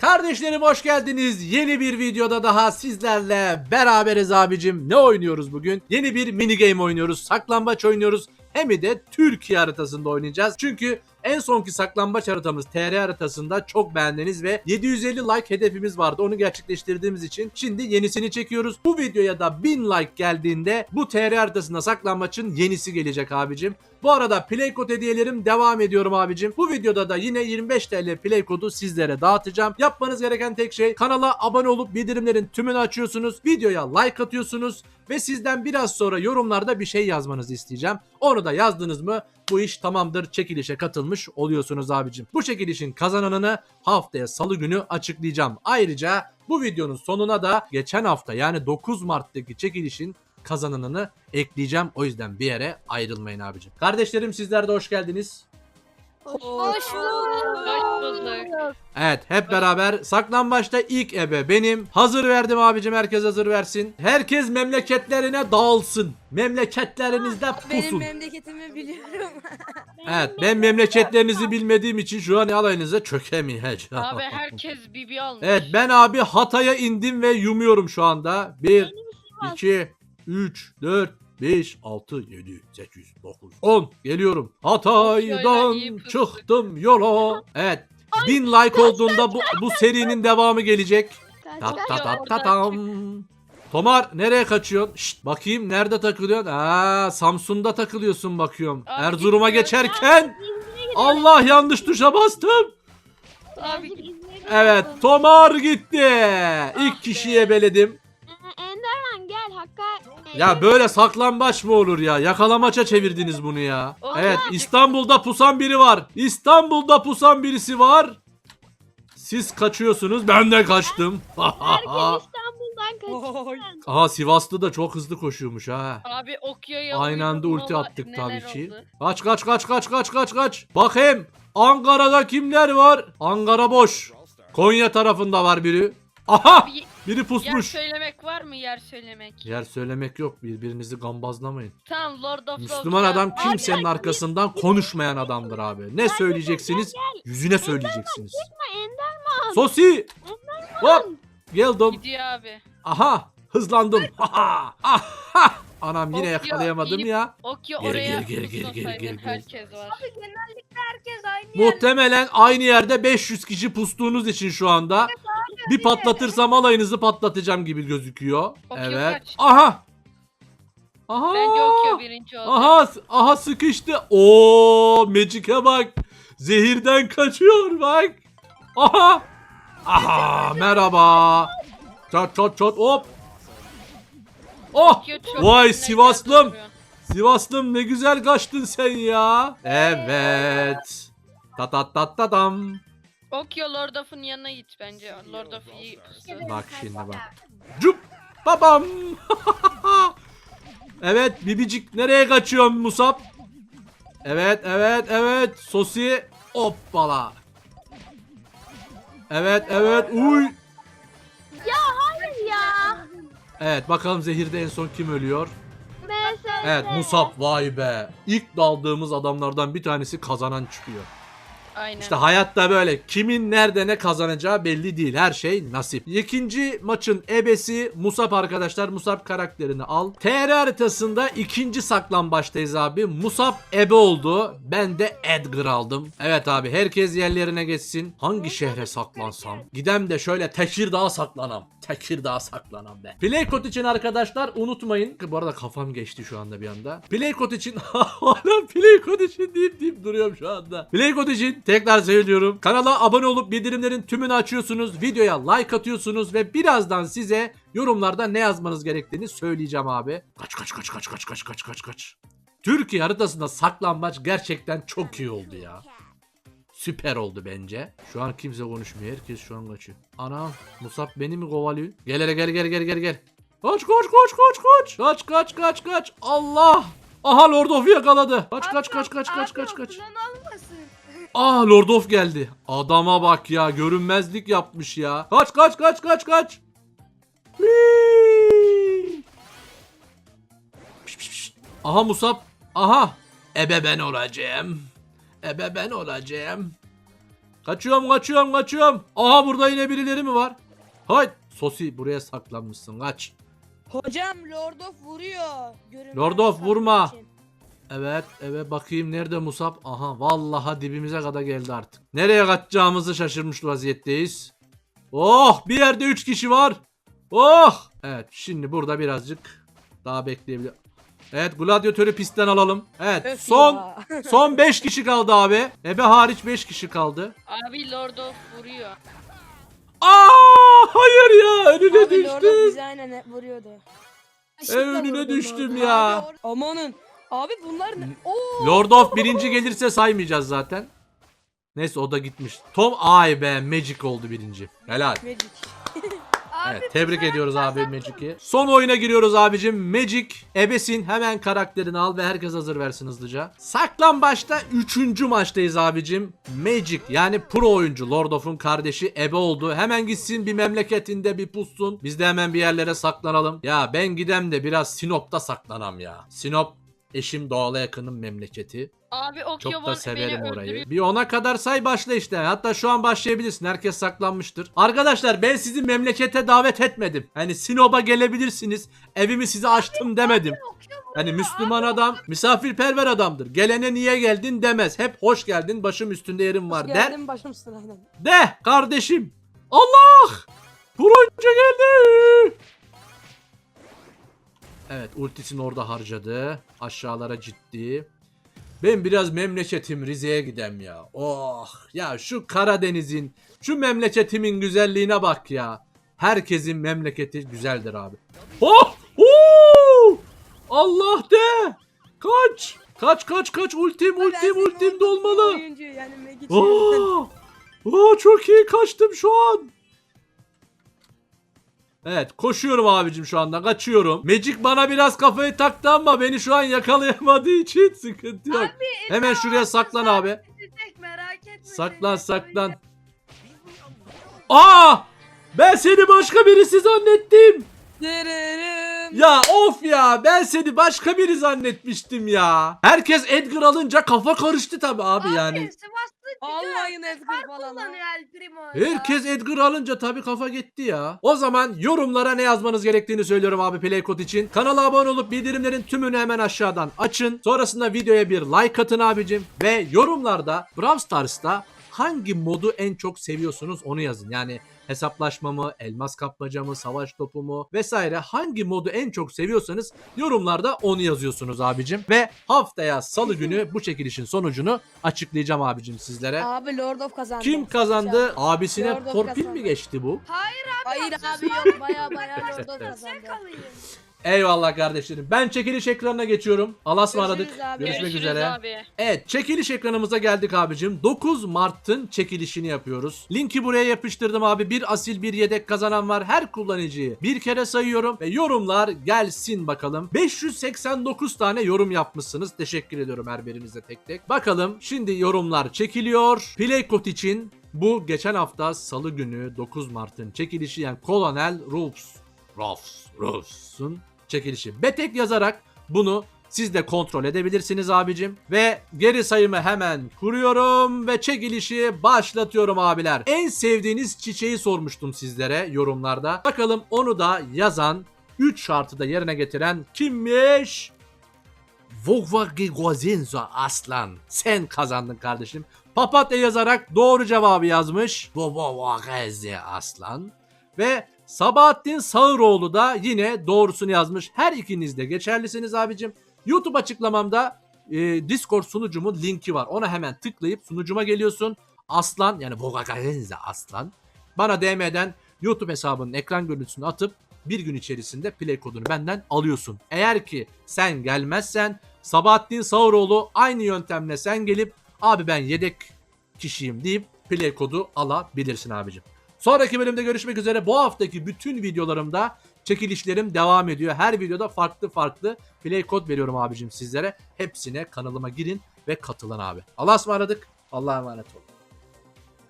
Kardeşlerim hoş geldiniz. Yeni bir videoda daha sizlerle beraberiz abicim. Ne oynuyoruz bugün? Yeni bir mini game oynuyoruz. Saklambaç oynuyoruz. Hem de Türkiye haritasında oynayacağız. Çünkü en sonki saklambaç haritamız TR haritasında çok beğendiniz ve 750 like hedefimiz vardı. Onu gerçekleştirdiğimiz için şimdi yenisini çekiyoruz. Bu videoya da 1000 like geldiğinde bu TR haritasında saklambaçın yenisi gelecek abicim. Bu arada play kod hediyelerim devam ediyorum abicim. Bu videoda da yine 25 TL play kodu sizlere dağıtacağım. Yapmanız gereken tek şey kanala abone olup bildirimlerin tümünü açıyorsunuz. Videoya like atıyorsunuz ve sizden biraz sonra yorumlarda bir şey yazmanızı isteyeceğim. Onu da yazdınız mı bu iş tamamdır çekilişe katılmış oluyorsunuz abicim. Bu çekilişin kazananını haftaya salı günü açıklayacağım. Ayrıca bu videonun sonuna da geçen hafta yani 9 Mart'taki çekilişin kazananını ekleyeceğim. O yüzden bir yere ayrılmayın abicim. Kardeşlerim sizler de hoş geldiniz. Hoş bulduk. Evet hep beraber saklambaçta ilk ebe benim. Hazır verdim abicim herkes hazır versin. Herkes memleketlerine dağılsın. Memleketlerinizde Benim pusun. memleketimi biliyorum. Evet ben memleketlerinizi bilmediğim için şu an alayınıza çökemeyeceğim. Abi herkes bibi almış. Evet ben abi Hatay'a indim ve yumuyorum şu anda. 1, 2, 3, 4, 5, 6, 7, 8, 9, 10. Geliyorum. Hatay'dan çıktım yola. Evet. 1000 like olduğunda bu, bu serinin devamı gelecek. Ta ta ta ta tam. Tomar nereye kaçıyorsun? Şşt, bakayım nerede takılıyorsun? Aa, Samsun'da takılıyorsun bakıyorum. Abi Erzurum'a geçerken Allah yanlış tuşa bastım. Abi Evet Tomar gitti. İlk kişiye beledim. Enderman gel Hakka. Ya böyle saklambaç mı olur ya? Yakalamaça çevirdiniz bunu ya. Oha. Evet İstanbul'da pusan biri var. İstanbul'da pusan birisi var. Siz kaçıyorsunuz. Ben de kaçtım. Herkes İstanbul'dan kaçsın. Aha Sivaslı da çok hızlı koşuyormuş ha. abi Okya'ya Aynı anda ulti attık tabii ki. Kaç kaç kaç kaç kaç kaç kaç. Bakayım Ankara'da kimler var? Ankara boş. Konya tarafında var biri. Aha biri yer pusmuş. söylemek var mı yer söylemek? Yer söylemek yok. Birbirinizi gambazlamayın. Tamam Lord of Müslüman Lords'a- adam kimsenin arkasından konuşmayan adamdır abi. Ne söyleyeceksiniz? Yüzüne söyleyeceksiniz. Enderman. Sosi! Hop! Geldim. Gidiyor abi. Aha! Hızlandım. Aha! Aha! Anam yine Of ya, yakalayamadım iyi- ya. Okya Gel, oraya gel, gel, gel, gel, pusasaydın gel, gel. herkes var. Herkes aynı yerde. Muhtemelen aynı yerde 500 kişi pustuğunuz için şu anda bir patlatırsam alayınızı patlatacağım gibi gözüküyor. Okey, Evet. kaç. Aha! Aha! Bence Okya birinci oldu. Aha aha sıkıştı. Oo Magic'e bak. Zehirden kaçıyor bak. Aha. Aha merhaba. Çat çat çat hop. Oh çok vay Sivaslım. duruyor. Sivaslım ne güzel kaçtın sen ya. Evet. Ta ta ta Okya Lord of'un yanına git bence. Lord of iyi. Bak şimdi bak. Cup babam. evet bibicik nereye kaçıyorsun Musab? Evet evet evet sosi hoppala. Evet evet uy. Hayır ya. Evet bakalım zehirde en son kim ölüyor? Mesela. Evet Musab vay be. İlk daldığımız adamlardan bir tanesi kazanan çıkıyor. Aynen. İşte hayatta böyle. Kimin nerede ne kazanacağı belli değil. Her şey nasip. İkinci maçın ebesi Musab arkadaşlar. Musab karakterini al. TR haritasında ikinci saklambaçtayız abi. Musab ebe oldu. Ben de Edgar aldım. Evet abi herkes yerlerine geçsin. Hangi şehre saklansam? Gidem de şöyle Tekirdağ'a saklanam. Tekirdağ'a saklanam be. Playkod için arkadaşlar unutmayın. Bu arada kafam geçti şu anda bir anda. Playkod için hala Playkod için deyip deyip duruyorum şu anda. Playkod için tekrar söylüyorum. Kanala abone olup bildirimlerin tümünü açıyorsunuz. Videoya like atıyorsunuz ve birazdan size yorumlarda ne yazmanız gerektiğini söyleyeceğim abi. Kaç kaç kaç kaç kaç kaç kaç kaç kaç. Türkiye haritasında saklambaç gerçekten çok iyi oldu ya. Süper oldu bence. Şu an kimse konuşmuyor. Herkes şu an kaçıyor. Anam Musab beni mi kovalıyor? Gel hele gel gel gel gel gel. Kaç kaç kaç kaç kaç. Kaç kaç kaç kaç. Allah. Aha Lord of yakaladı. Kaç kaç kaç kaç kaç kaç kaç. Ah Lord of geldi. Adama bak ya görünmezlik yapmış ya. Kaç kaç kaç kaç kaç. Aha Musab. Aha. Ebe ben olacağım. Ebe ben olacağım. Kaçıyorum kaçıyorum kaçıyorum. Aha burada yine birileri mi var? Hay Sosi buraya saklanmışsın kaç. Hocam Lord of vuruyor. Görünmez Lord of vurma. için. Evet evet bakayım nerede Musab? Aha vallahi dibimize kadar geldi artık. Nereye kaçacağımızı şaşırmış vaziyetteyiz. Oh bir yerde 3 kişi var. Oh. Evet şimdi burada birazcık daha bekleyebilir. Evet gladyatörü pistten alalım. Evet Öf son ya. son 5 kişi kaldı abi. Ebe hariç 5 kişi kaldı. Abi Lord of vuruyor. Aa hayır ya önüne Abi Lord of düştüm. aynen hep vuruyordu. En önüne düştüm ya. Abi or- Amanın. Abi bunlar ne? Oo. Lord of birinci gelirse saymayacağız zaten. Neyse o da gitmiş. Tom ay be Magic oldu birinci. Helal. Magic. Abi Evet tebrik ediyoruz abi Magic'i. Son oyuna giriyoruz abicim. Magic ebesin hemen karakterini al ve herkes hazır versin hızlıca. Saklan başta 3. maçtayız abicim. Magic yani pro oyuncu Lord of'un kardeşi ebe oldu. Hemen gitsin bir memleketinde bir pussun. Biz de hemen bir yerlere saklanalım. Ya ben gidem de biraz Sinop'ta saklanam ya. Sinop eşim doğala yakınım memleketi. Abi Çok Okyobon da beni severim öldürüyor. orayı. Bir ona kadar say başla işte. Hatta şu an başlayabilirsin. Herkes saklanmıştır. Arkadaşlar ben sizi memlekete davet etmedim. Hani Sinop'a gelebilirsiniz. Evimi size açtım demedim. Hani Müslüman adam misafirperver adamdır. Gelene niye geldin demez. Hep hoş geldin başım üstünde yerim var der. Geldim başım üstüne aynen. De kardeşim. Allah! Burunca geldi. Evet ultisini orada harcadı. Aşağılara ciddi. Ben biraz memleketim Rize'ye gidem ya. Oh ya şu Karadeniz'in şu memleketimin güzelliğine bak ya. Herkesin memleketi güzeldir abi. Oh! Oo! Allah de! Kaç! Kaç kaç kaç ultim ultim ultim dolmalı. Oo! Oo çok iyi kaçtım şu an. Evet koşuyorum abicim şu anda kaçıyorum. Magic bana biraz kafayı taktı ama beni şu an yakalayamadığı için sıkıntı yok. Hemen şuraya saklan abi. Tek merak etme. Saklan saklan. Aa! Ben seni başka birisi zannettim. Dırırım. Ya of ya ben seni başka biri zannetmiştim ya. Herkes Edgar alınca kafa karıştı tabi abi yani. Sivaslı Allah'ın Edgar falan. kullanıyor El Primo ya. Herkes Edgar alınca tabii kafa gitti ya. O zaman yorumlara ne yazmanız gerektiğini söylüyorum abi Playkod için. Kanala abone olup bildirimlerin tümünü hemen aşağıdan açın. Sonrasında videoya bir like atın abicim. Ve yorumlarda Brawl Stars'ta hangi modu en çok seviyorsunuz onu yazın. Yani hesaplaşma mı, elmas kapmaca mı, savaş topu mu vesaire hangi modu en çok seviyorsanız yorumlarda onu yazıyorsunuz abicim. Ve haftaya salı günü bu çekilişin sonucunu açıklayacağım abicim sizlere. Abi Lord of kazandı. Kim kazandı? Abisine Lord of torpil kazandı. mi geçti bu? Hayır abi yok baya baya Lord of kazandı. Eyvallah kardeşlerim. Ben çekiliş ekranına geçiyorum. Allah'a ısmarladık. Görüşürüz abi. Görüşmek Görüşürüz üzere. abi. Evet çekiliş ekranımıza geldik abicim. 9 Mart'ın çekilişini yapıyoruz. Linki buraya yapıştırdım abi. Bir asil bir yedek kazanan var. Her kullanıcıyı bir kere sayıyorum ve yorumlar gelsin bakalım. 589 tane yorum yapmışsınız. Teşekkür ediyorum her birinize tek tek. Bakalım şimdi yorumlar çekiliyor. Playkot için bu geçen hafta salı günü 9 Mart'ın çekilişi yani Colonel Ruffs. Ruffs. Ruffs'un çekilişi. Betek yazarak bunu siz de kontrol edebilirsiniz abicim. Ve geri sayımı hemen kuruyorum ve çekilişi başlatıyorum abiler. En sevdiğiniz çiçeği sormuştum sizlere yorumlarda. Bakalım onu da yazan 3 şartı da yerine getiren kimmiş? Vogvagi Gozinzo Aslan. Sen kazandın kardeşim. Papatya yazarak doğru cevabı yazmış. Vogvagi Aslan. Ve Sabahattin Sağıroğlu da yine doğrusunu yazmış. Her ikiniz de geçerlisiniz abicim. YouTube açıklamamda e, Discord sunucumun linki var. Ona hemen tıklayıp sunucuma geliyorsun. Aslan yani Vogagarenze Aslan. Bana DM'den YouTube hesabının ekran görüntüsünü atıp bir gün içerisinde play kodunu benden alıyorsun. Eğer ki sen gelmezsen Sabahattin Sağıroğlu aynı yöntemle sen gelip abi ben yedek kişiyim deyip play kodu alabilirsin abicim. Sonraki bölümde görüşmek üzere. Bu haftaki bütün videolarımda çekilişlerim devam ediyor. Her videoda farklı farklı play kod veriyorum abicim sizlere. Hepsine kanalıma girin ve katılın abi. Allah'a ısmarladık. Allah'a emanet olun.